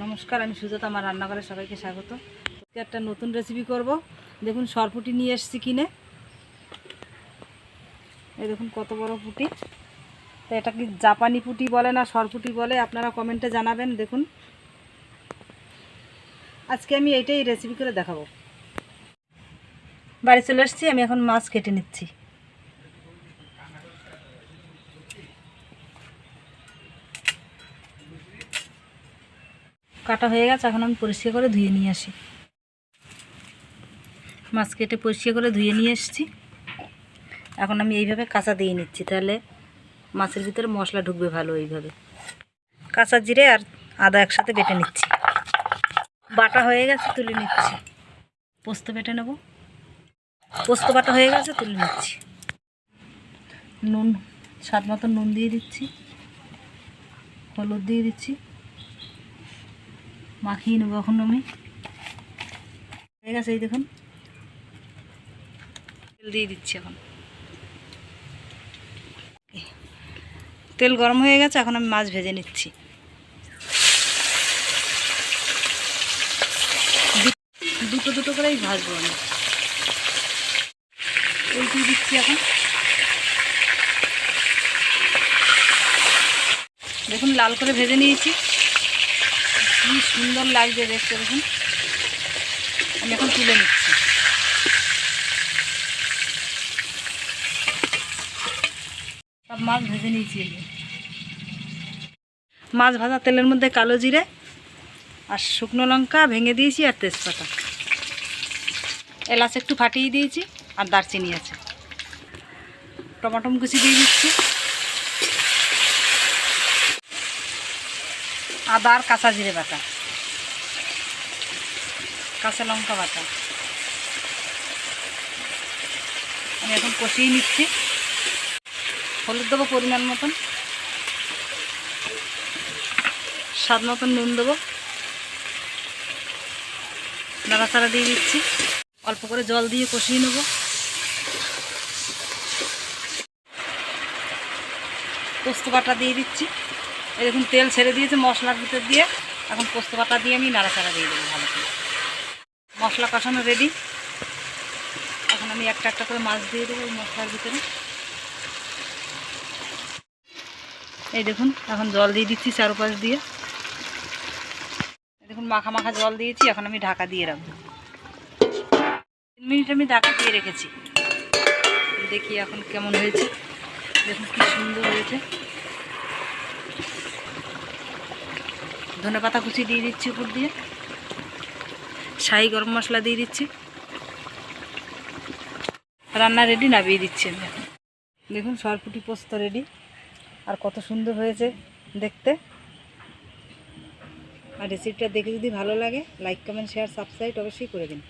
নমস্কার, আমি সুজাত, আমার রান্নাঘরে সবাইকে স্বাগত। একটা নতুন রেসিপি করব। দেখুন, সরপুটি নিয়ে এসেছি কিনে। এই দেখুন, কত বড় পুটি। তো এটা কি জাপানি পুটি বলে না, সরপুটি বলে, আপনারা কমেন্টে জানাবেন, দেখুন। আজকে আমি এইটাই রেসিপি করে দেখাবো। বাড়ি চলে এসেছি, আমি এখন মাছ কেটে নিচ্ছি। কাটা হয়ে গেছে, এখন আমি পরিষ্কার করে ধুয়ে নিয়ে আসি। মাছ কেটে পরিষ্কার করে ধুয়ে নিয়ে এসেছি। এখন আমি এইভাবে কাঁচা দিয়ে নিচ্ছি, তাহলে মাছের ভিতরে মশলা ঢুকবে ভালো এইভাবে। কাঁচা জিরে আর আদা একসাথে বেটে নিচ্ছি। বাটা হয়ে গেছে, তুলে নিচ্ছি। পোস্ত বেটে নেব। পোস্ত বাটা হয়ে গেছে, তুলে নিচ্ছি। নুন, স্বাদ মতো নুন দিয়ে দিচ্ছি। হলুদ দিয়ে দিচ্ছি। মাখিয়ে নেব এখন আমি। হয়ে গেছে এই দেখুন। তেল দিয়ে দিচ্ছি এখন। তেল গরম হয়ে গেছে, এখন আমি মাছ ভেজে নিচ্ছি। দুটো দুটো করেই ভাজবো আমি। দিয়ে দিচ্ছি এখন। দেখুন, লাল করে ভেজে নিয়েছি। কি সুন্দর লাগছে দেখতে, দেখুন। আমি এখন তুলে নিচ্ছি। সব মাছ ভেজে নিয়েছি মাছ ভাজা তেলের মধ্যে কালো জিরে আর শুকনো লঙ্কা ভেঙে দিয়েছি আর তেজপাতা। এলাচ একটু ফাটিয়ে দিয়েছি আর দারচিনি আছে। টমাটম কুচি দিয়ে দিচ্ছি। আদা আর কাঁচা জিরে বাটা। কাঁচা লঙ্কা বাটা। আমি এখন কষিয়ে নিচ্ছি। হলুদ দেবো পরিমাণ মতন। স্বাদ মতন নুন দেবো। নাড়াচাড়া দিয়ে দিচ্ছি। অল্প করে জল দিয়ে কষিয়ে নেব। পোস্ত বাটা দিয়ে দিচ্ছি। দেখুন তেল ছেড়ে দিয়েছে মশলার ভিতর দিয়ে। এখন পোস্ত বাটা দিয়ে আমি নাড়াচাড়া দিয়ে দেবো ভালো করে। মশলা কষানো রেডি এখন আমি একটা একটা করে মাছ দিয়ে দেবো মশলার ভিতরে। এই দেখুন, এখন জল দিয়ে দিচ্ছি চারপাশ দিয়ে। দেখুন, মাখা মাখা জল দিয়েছি, এখন আমি ঢাকা দিয়ে রাখব। তিন মিনিট আমি ঢাকা দিয়ে রেখেছি। দেখি এখন কেমন হয়েছে। দেখুন কি সুন্দর হয়েছে। ধনে পাতা কুচি দিয়ে দিচ্ছি উপর দিয়ে। শাহি গরম মশলা দিয়ে দিচ্ছি। রান্না রেডি নামিয়ে দিচ্ছি আমি দেখুন, সরপুটি পোস্ত রেডি আর কত সুন্দর হয়েছে দেখতে। আর রেসিপিটা দেখে যদি ভালো লাগে লাইক কমেন্ট শেয়ার সাবস্ক্রাইব অবশ্যই করে দিন।